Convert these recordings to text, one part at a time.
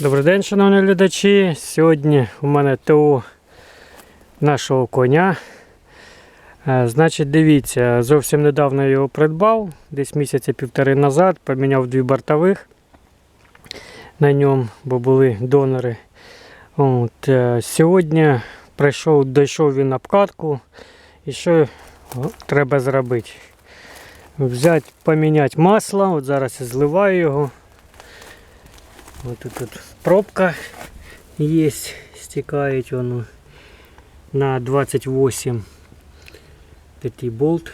Добрий день, шановні глядачі. Сьогодні у мене ТО нашого коня. Е, Значить, дивіться, зовсім недавно я його придбав, десь місяця півтори назад, поміняв дві бортових на ньому, бо були донори. От, е, сьогодні прийшов, дійшов він обкатку. І що треба зробити? Взяти, поміняти масло. От зараз я зливаю його. Ось тут, тут пробка є, стікає воно на 28 такий болт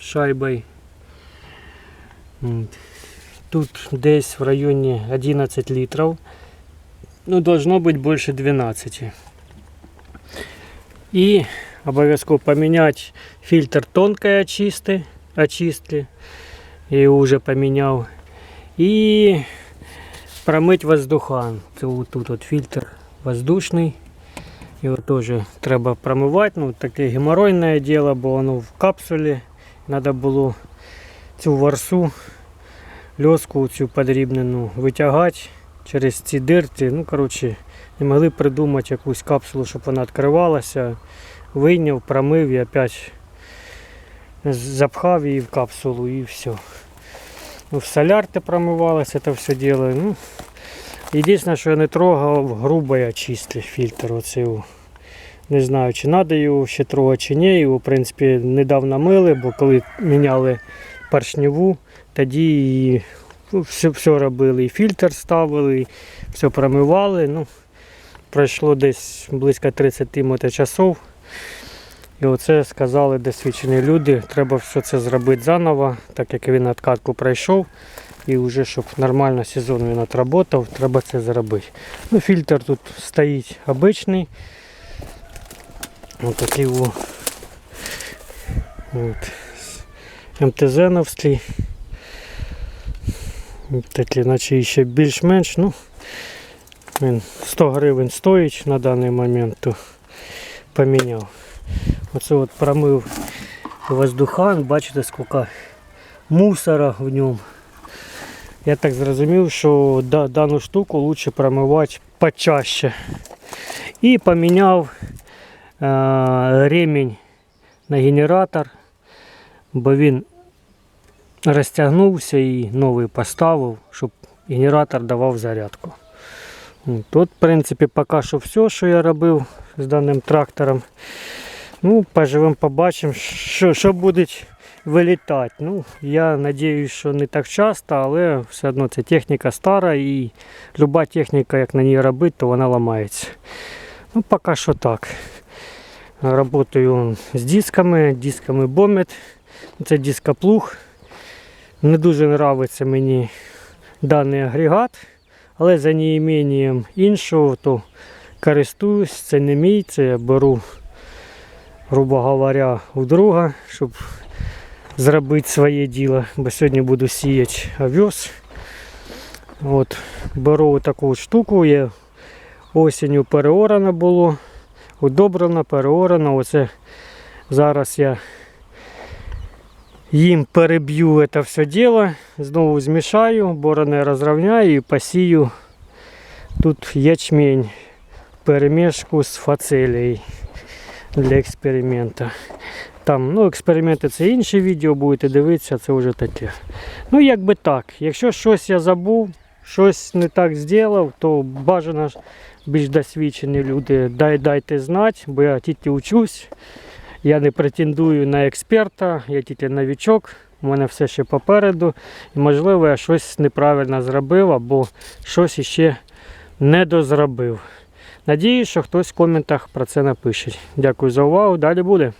з шайбою. От. Тут десь в районі 11 літрів. Ну, должно бути більше 12. І обов'язково поміняти фільтр тонкої очисти, очистки. Я його вже поміняв. І промить воздухан. Це тут от фільтр воздушний. Його теж треба промивати. Ну, таке геморройне діло, бо воно в капсулі. Треба було цю варсу, льоску цю подрібнену витягати через ці дирки. Ну, коротше, не могли придумати якусь капсулу, щоб вона відкривалася. Вийняв, промив і опять запхав її в капсулу і все. Ну, в солярте промивалось это все дело. Ну, Єдине, що я не трогав грубо очисти фільтр. Оцей. Не знаю, чи треба його ще трогати чи ні. Його, в принципі, недавно мили, бо коли міняли поршневу, тоді і ну, все, все робили. І фільтр ставили, і все промивали. Ну, пройшло десь близько 30 моточасов. І оце сказали досвідчені люди, треба все це зробити заново, так як він відкатку пройшов. І вже щоб нормально сезон він отработав, треба це зробити. Ну, фільтр тут стоїть обичний. Ось такий о. От. МТЗ-новський. Такий, наче ще більш-менш, ну, він 100 гривень стоїть на даний момент, то поміняв. Оце от промив воздухан, бачите, скільки мусора в ньому. Я так зрозумів, що да- дану штуку краще промивати почаще. І поміняв е, ремінь на генератор, бо він розтягнувся і новий поставив, щоб генератор давав зарядку. Тут, в принципі, поки що все, що я робив з даним трактором. Ну, поживемо, побачимо, що, що буде вилітати. Ну, я сподіваюся, що не так часто, але все одно це техніка стара і люба техніка, як на ній робити, то вона ламається. Ну, поки що так. Работаю з дисками, дисками Бомет. Це дископлуг. Не дуже подобається мені даний агрегат, але за неімінням іншого, то користуюсь, це не мій, це я беру грубо говоря, у друга, щоб зробити своє діло, бо сьогодні буду сіяти овес. От, беру таку штуку, є осінню переорано було, удобрено, переорано. Оце зараз я їм переб'ю це все діло, знову змішаю, борони розрівняю і посію тут ячмень перемішку з фацелією для експерименту. Там, ну, експерименти це інші відео, будете дивитися, це вже таке. Ну, якби так. Якщо щось я забув, щось не так зробив, то бажано більш досвідчені люди дай, дайте знати, бо я тільки учусь. Я не претендую на експерта, я тільки новичок, у мене все ще попереду. І можливо я щось неправильно зробив або щось іще не Надіюсь, що хтось в коментах про це напише. Дякую за увагу. Далі буде.